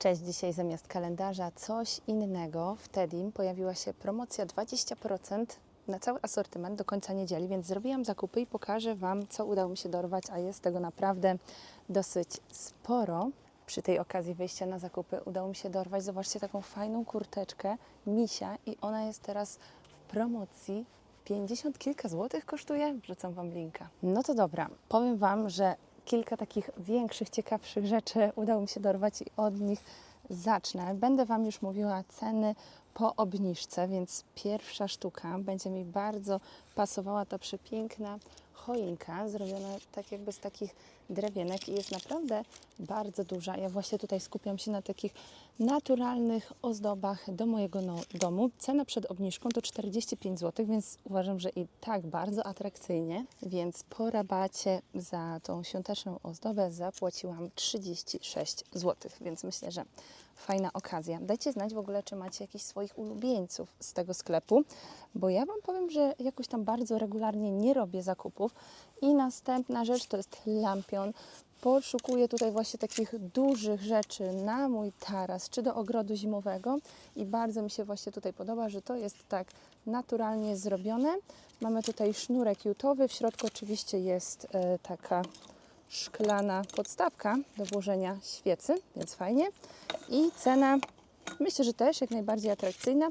Cześć, dzisiaj zamiast kalendarza coś innego. W Tedim pojawiła się promocja 20% na cały asortyment do końca niedzieli, więc zrobiłam zakupy i pokażę Wam, co udało mi się dorwać, a jest tego naprawdę dosyć sporo. Przy tej okazji wyjścia na zakupy udało mi się dorwać, zobaczcie, taką fajną kurteczkę misia i ona jest teraz w promocji 50 kilka złotych kosztuje? Wrzucam Wam linka. No to dobra, powiem Wam, że kilka takich większych, ciekawszych rzeczy udało mi się dorwać i od nich zacznę. Będę Wam już mówiła ceny po obniżce, więc pierwsza sztuka będzie mi bardzo pasowała ta przepiękna choinka, zrobiona tak jakby z takich drewienek i jest naprawdę bardzo duża. Ja właśnie tutaj skupiam się na takich naturalnych ozdobach do mojego no, domu. Cena przed obniżką to 45 zł, więc uważam, że i tak bardzo atrakcyjnie. Więc po rabacie za tą świąteczną ozdobę zapłaciłam 36 zł, więc myślę, że fajna okazja. Dajcie znać w ogóle, czy macie jakichś swoich ulubieńców z tego sklepu, bo ja Wam powiem, że jakoś tam bardzo regularnie nie robię zakupów. I następna rzecz to jest lampion. Poszukuję tutaj właśnie takich dużych rzeczy na mój taras, czy do ogrodu zimowego i bardzo mi się właśnie tutaj podoba, że to jest tak naturalnie zrobione. Mamy tutaj sznurek jutowy, w środku oczywiście jest e, taka szklana podstawka do włożenia świecy, więc fajnie. I cena myślę, że też jak najbardziej atrakcyjna.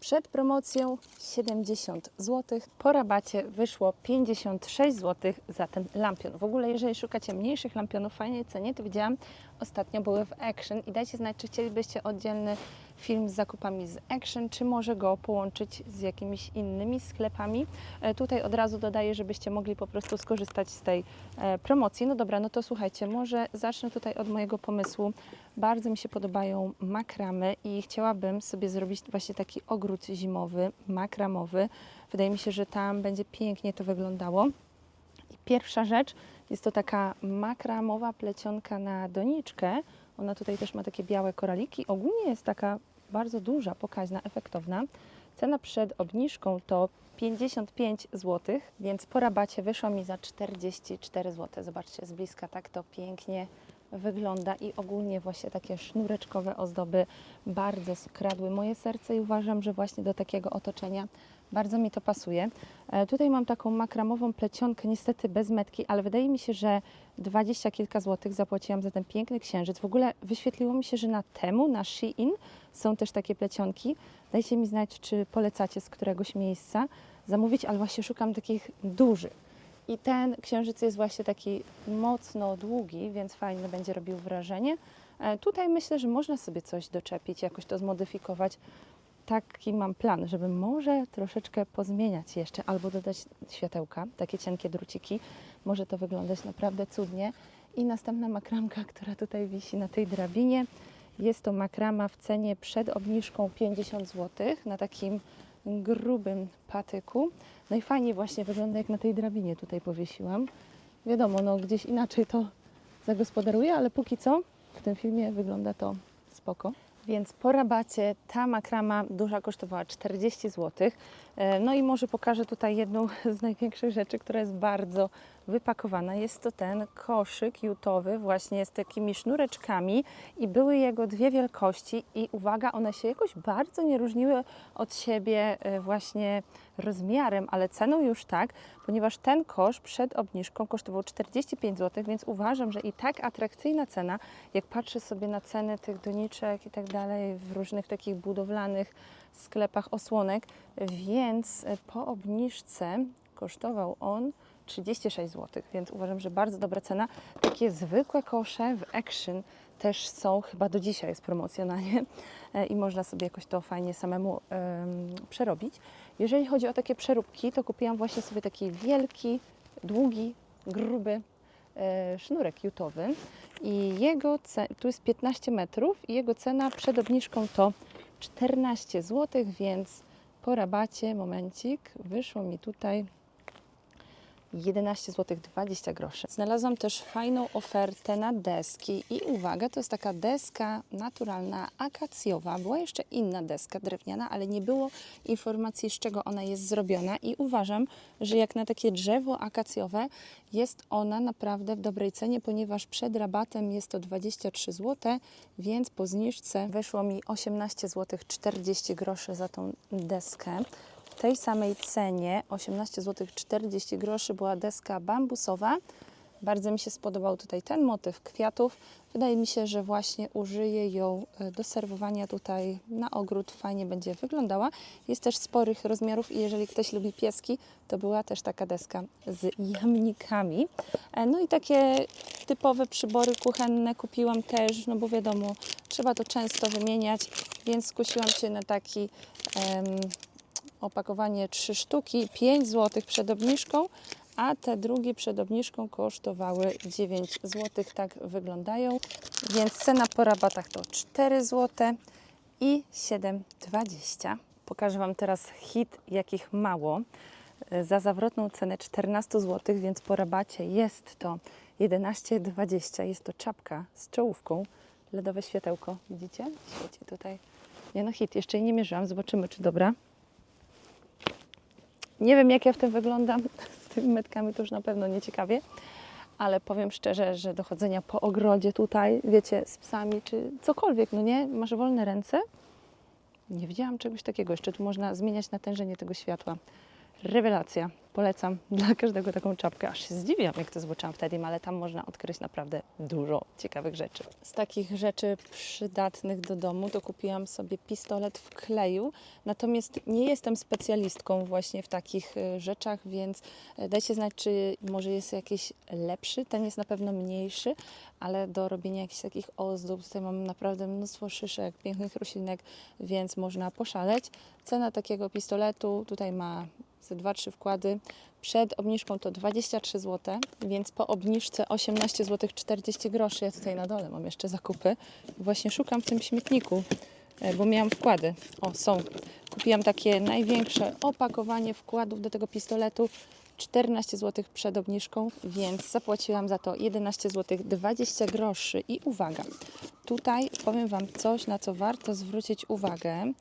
Przed promocją 70 zł, po rabacie wyszło 56 zł za ten lampion. W ogóle, jeżeli szukacie mniejszych lampionów w fajnej cenie, to widziałam ostatnio były w Action i dajcie znać, czy chcielibyście oddzielny film z zakupami z Action, czy może go połączyć z jakimiś innymi sklepami. E, Tutaj od razu dodaję, żebyście mogli po prostu skorzystać z tej e, promocji. No dobra, no to słuchajcie, może zacznę tutaj od mojego pomysłu. Bardzo mi się podobają makramy i chciałabym sobie zrobić właśnie taki ogród zimowy, makramowy. Wydaje mi się, że tam będzie pięknie to wyglądało. I pierwsza rzecz jest to taka makramowa plecionka na doniczkę. Ona tutaj też ma takie białe koraliki. Ogólnie jest taka bardzo duża, pokaźna, efektowna. Cena przed obniżką to 55 zł, więc po rabacie wyszło mi za 44 zł. Zobaczcie, z bliska tak to pięknie wygląda i ogólnie właśnie takie sznureczkowe ozdoby bardzo skradły moje serce i uważam, że właśnie do takiego otoczenia bardzo mi to pasuje. E, Tutaj mam taką makramową plecionkę, niestety bez metki, ale wydaje mi się, że 20 kilka złotych zapłaciłam za ten piękny księżyc. W ogóle wyświetliło mi się, że na temu, na Shein są też takie plecionki. Dajcie mi znać, czy polecacie z któregoś miejsca zamówić, ale właśnie szukam takich dużych. I ten księżyc jest właśnie taki mocno długi, więc fajnie będzie robił wrażenie. E, Tutaj myślę, że można sobie coś doczepić, jakoś to zmodyfikować. Taki mam plan, żeby może troszeczkę pozmieniać jeszcze, albo dodać światełka, takie cienkie druciki. Może to wyglądać naprawdę cudnie. I następna makramka, która tutaj wisi na tej drabinie, jest to makrama w cenie przed obniżką 50 zł na takim grubym patyku. No i fajnie właśnie wygląda, jak na tej drabinie tutaj powiesiłam. Wiadomo, no gdzieś inaczej to zagospodaruję, ale póki co w tym filmie wygląda to spoko. Więc po rabacie ta makrama duża kosztowała 40 zł. E, No i może pokażę tutaj jedną z największych rzeczy, która jest bardzo wypakowana. Jest to ten koszyk jutowy właśnie z takimi sznureczkami i były jego dwie wielkości i uwaga, one się jakoś bardzo nie różniły od siebie e, właśnie rozmiarem, ale ceną już tak, ponieważ ten kosz przed obniżką kosztował 45 zł, więc uważam, że i tak atrakcyjna cena, jak patrzę sobie na ceny tych doniczek i tak dalej w różnych takich budowlanych sklepach osłonek, więc e, po obniżce kosztował on 36 zł, więc uważam, że bardzo dobra cena. Takie zwykłe kosze w Action też są, chyba do dzisiaj jest promocja na nie e, i można sobie jakoś to fajnie samemu em, przerobić. Jeżeli chodzi o takie przeróbki, to kupiłam właśnie sobie taki wielki, długi, gruby e, sznurek jutowy i jego tu jest 15 metrów i jego cena przed obniżką to 14 zł, więc po rabacie, momencik, wyszło mi tutaj 11 zł 20 groszy. Znalazłam też fajną ofertę na deski i uwaga, to jest taka deska naturalna, akacjowa. Była jeszcze inna deska drewniana, ale nie było informacji z czego ona jest zrobiona i uważam, że jak na takie drzewo akacjowe jest ona naprawdę w dobrej cenie, ponieważ przed rabatem jest to 23 zł, więc po zniżce wyszło mi 18 zł 40 groszy za tą deskę. Tej samej cenie 18 zł 40 groszy była deska bambusowa. Bardzo mi się spodobał tutaj ten motyw kwiatów. Wydaje mi się, że właśnie użyję ją e, do serwowania tutaj na ogród. Fajnie będzie wyglądała. Jest też sporych rozmiarów i jeżeli ktoś lubi pieski, to była też taka deska z jamnikami. E, No i takie typowe przybory kuchenne kupiłam też, no bo wiadomo, trzeba to często wymieniać, więc skusiłam się na taki opakowanie 3 sztuki, 5 zł przed obniżką, a te drugie przed obniżką kosztowały 9 zł. Tak wyglądają. Więc cena po rabatach to 4 zł i 7,20. Pokażę Wam teraz hit, jakich mało. Za zawrotną cenę 14 zł, więc po rabacie jest to 11,20. Jest to czapka z czołówką. LEDowe światełko, widzicie? Świeci tutaj. Nie no, hit. Jeszcze jej nie mierzyłam. Zobaczymy, czy dobra. Nie wiem, jak ja w tym wyglądam. Z tymi metkami to już na pewno nie ciekawie, ale powiem szczerze, że do chodzenia po ogrodzie tutaj, wiecie, z psami czy cokolwiek, no nie, masz wolne ręce. Nie widziałam czegoś takiego. Jeszcze tu można zmieniać natężenie tego światła. Rewelacja. Polecam dla każdego taką czapkę. Aż się zdziwiłam, jak to zobaczyłam wtedy, ale tam można odkryć naprawdę dużo ciekawych rzeczy. Z takich rzeczy przydatnych do domu to kupiłam sobie pistolet w kleju. Natomiast nie jestem specjalistką właśnie w takich y, rzeczach, więc y, dajcie znać, czy może jest jakiś lepszy. Ten jest na pewno mniejszy, ale do robienia jakichś takich ozdób, tutaj mam naprawdę mnóstwo szyszek, pięknych roślinek, więc można poszaleć. Cena takiego pistoletu tutaj ma ze 2-3 wkłady. Przed obniżką to 23 zł, więc po obniżce 18 zł 40 groszy. Ja tutaj na dole mam jeszcze zakupy. Właśnie szukam w tym śmietniku, e, bo miałam wkłady. O, są. Kupiłam takie największe opakowanie wkładów do tego pistoletu. 14 zł przed obniżką, więc zapłaciłam za to 11 zł 20 groszy. I uwaga, tutaj powiem Wam coś, na co warto zwrócić uwagę.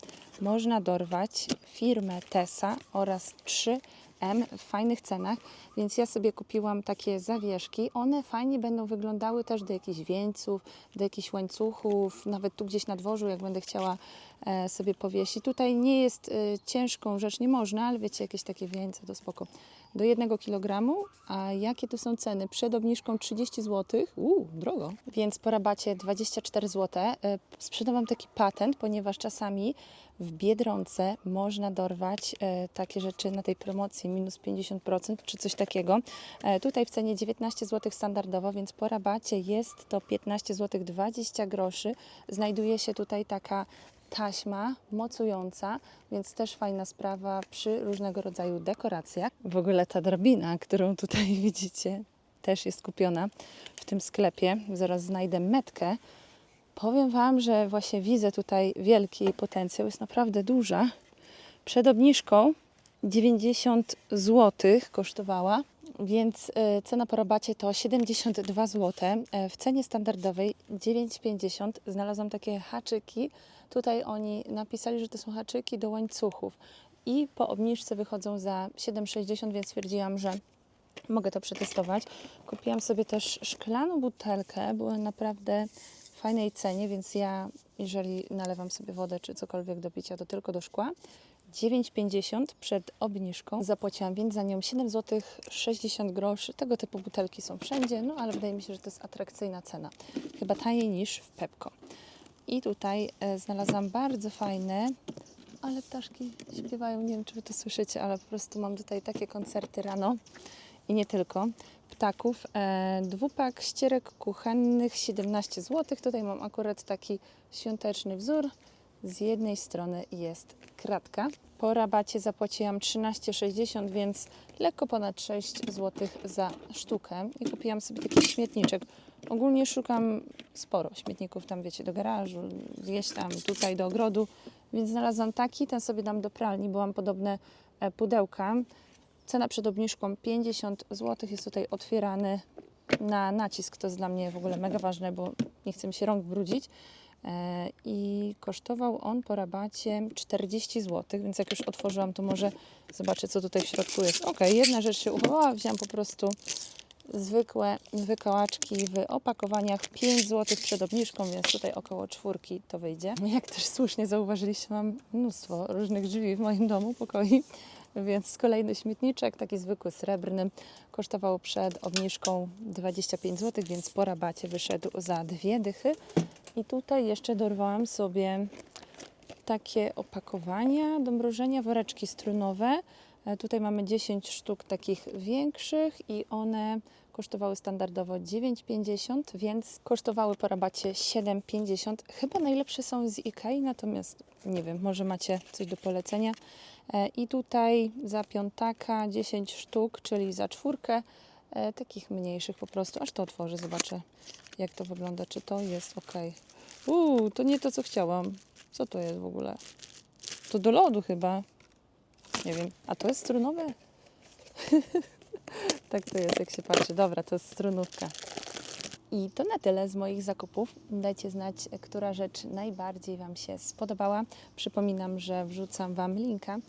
Można dorwać firmę Tesa oraz 3M w fajnych cenach, więc ja sobie kupiłam takie zawieszki. One fajnie będą wyglądały też do jakichś wieńców, do jakichś łańcuchów, nawet tu gdzieś na dworzu, jak będę chciała e, sobie powiesić. Tutaj nie jest e, ciężką rzecz, nie można, ale wiecie, jakieś takie wieńce to spoko. Do 1 kg, a jakie tu są ceny? Przed obniżką 30 zł, uuu, drogo, więc po rabacie 24 zł. E, Sprzedam Wam taki patent, ponieważ czasami w Biedronce można dorwać e, takie rzeczy na tej promocji minus 50% czy coś takiego. E, tutaj w cenie 19 zł standardowo, więc po rabacie jest to 15 zł 20 groszy. Znajduje się tutaj taka taśma mocująca, więc też fajna sprawa przy różnego rodzaju dekoracjach. W ogóle ta drabina, którą tutaj widzicie, też jest kupiona w tym sklepie. Zaraz znajdę metkę. Powiem Wam, że właśnie widzę tutaj wielki potencjał, jest naprawdę duża. Przed obniżką 90 zł kosztowała, więc e, cena po rabacie to 72 zł. E, W cenie standardowej 9,50 znalazłam takie haczyki. Tutaj oni napisali, że to są haczyki do łańcuchów i po obniżce wychodzą za 7,60, więc stwierdziłam, że mogę to przetestować. Kupiłam sobie też szklaną butelkę, była naprawdę w fajnej cenie, więc ja, jeżeli nalewam sobie wodę czy cokolwiek do picia, to tylko do szkła. 9,50 przed obniżką. Zapłaciłam więc za nią 7 zł 60 groszy. Tego typu butelki są wszędzie, no ale wydaje mi się, że to jest atrakcyjna cena. Chyba taniej niż w Pepko. I tutaj e, znalazłam bardzo fajne, ale ptaszki śpiewają, nie wiem czy Wy to słyszycie, ale po prostu mam tutaj takie koncerty rano i nie tylko ptaków. E, dwupak ścierek kuchennych 17 zł. Tutaj mam akurat taki świąteczny wzór. Z jednej strony jest kratka. Po rabacie zapłaciłam 13,60, więc lekko ponad 6 zł za sztukę. I kupiłam sobie taki śmietniczek. Ogólnie szukam sporo śmietników tam, wiecie, do garażu, gdzieś tam, tutaj do ogrodu. Więc znalazłam taki, ten sobie dam do pralni, bo mam podobne e, pudełka. Cena przed obniżką 50 zł. Jest tutaj otwierany na nacisk. To jest dla mnie w ogóle mega ważne, bo nie chcę mi się rąk brudzić. E, I kosztował on po rabacie 40 zł, więc jak już otworzyłam, to może zobaczę, co tutaj w środku jest. Ok, jedna rzecz się uchowała, wziąłam po prostu zwykłe wykołaczki w opakowaniach 5 zł przed obniżką, więc tutaj około czwórki to wyjdzie. Jak też słusznie zauważyliście, mam mnóstwo różnych drzwi w moim domu, pokoi, więc kolejny śmietniczek, taki zwykły srebrny, kosztował przed obniżką 25 zł, więc po rabacie wyszedł za dwie dychy. I tutaj jeszcze dorwałam sobie takie opakowania do mrożenia, woreczki strunowe. E, Tutaj mamy 10 sztuk takich większych i one kosztowały standardowo 9,50, więc kosztowały po rabacie 7,50. Chyba najlepsze są z Ikei, natomiast nie wiem, może macie coś do polecenia. E, I tutaj za piątaka 10 sztuk, czyli za czwórkę e, takich mniejszych po prostu. Aż to otworzę, zobaczę jak to wygląda, czy to jest ok. Uuu, to nie to co chciałam. Co to jest w ogóle? To do lodu chyba. Nie wiem. A to jest strunowe? tak to jest, jak się patrzy. Dobra, to jest strunówka. I to na tyle z moich zakupów. Dajcie znać, która rzecz najbardziej Wam się spodobała. Przypominam, że wrzucam Wam linka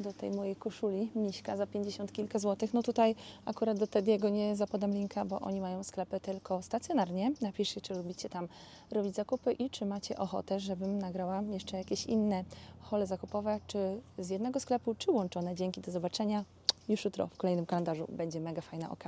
do tej mojej koszuli Miśka za 50 kilka złotych. No tutaj akurat do Tediego nie zapodam linka, bo oni mają sklepy tylko stacjonarnie. Napiszcie, czy lubicie tam robić zakupy i czy macie ochotę, żebym nagrała jeszcze jakieś inne hole zakupowe, czy z jednego sklepu, czy łączone. Dzięki, do zobaczenia już jutro w kolejnym kalendarzu. Będzie mega fajna okazja.